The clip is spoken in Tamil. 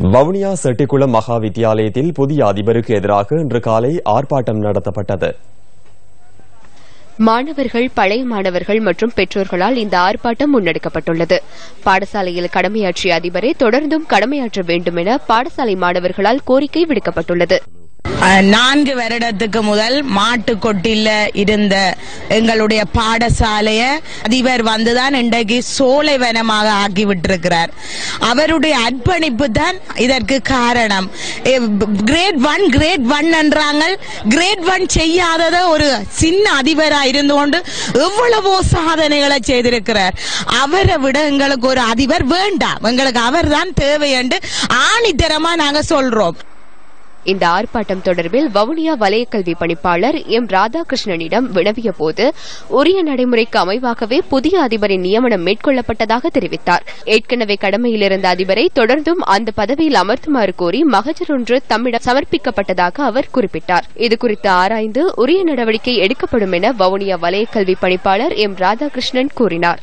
வவுனியா செட்டிக்குளம் மகா வித்தியாலயத்தில் புதிய அதிபருக்கு எதிராக இன்று காலை ஆர்ப்பாட்டம் நடத்தப்பட்டது. மாணவர்கள் பழைய மாணவர்கள் மற்றும் பெற்றோர்களால் இந்த ஆர்ப்பாட்டம் முன்னெடுக்கப்பட்டுள்ளது. பாடசாலையில் கடமையாற்றிய அதிபரை தொடர்ந்தும் கடமையாற்ற வேண்டும் என பாடசாலை மாணவர்களால் கோரிக்கை விடுக்கப்பட்டுள்ளது. நான்கு வருடத்துக்கு முதல் மாட்டுக்கொட்டில இருந்த எங்களுடைய பாடசாலைய அதிபர் வந்துதான் இன்றைக்கு சோலைவனமாக ஆக்கி விட்டிருக்கிறார் அவருடைய அர்ப்பணிப்பு தான் இதற்கு காரணம். கிரேட் ஒன் கிரேட் ஒன் என்றாங்க கிரேட் ஒன் செய்யாதத ஒரு சின்ன அதிபரா இருந்து கொண்டு எவ்வளவோ சாதனைகளை செய்திருக்கிறார். அவரை விட எங்களுக்கு ஒரு அதிபர் வேண்டாம். எங்களுக்கு அவர்தான் தேவை என்று ஆணித்தரமா நாங்க சொல்றோம். இந்த ஆர்ப்பாட்டம் தொடர்பில் வவுனியா வலயக்கல்வி பணிப்பாளர் எம் ராதாகிருஷ்ணனிடம் வினவிய போது உரிய நடைமுறைக்கு அமைவாகவே புதிய அதிபரின் நியமனம் மேற்கொள்ளப்பட்டதாக தெரிவித்தார். ஏற்கனவே கடமையில் இருந்த அதிபரை தொடர்ந்தும் அந்த பதவியில் அமர்த்துமாறு கோரி மகஜர் ஒன்று தம்மிடம் சமர்ப்பிக்கப்பட்டதாக அவர் குறிப்பிட்டார். இதுகுறித்து ஆராய்ந்து உரிய நடவடிக்கை எடுக்கப்படும் என வவுனியா வலயக்கல்வி பணிப்பாளர் எம் ராதாகிருஷ்ணன் கூறினார்.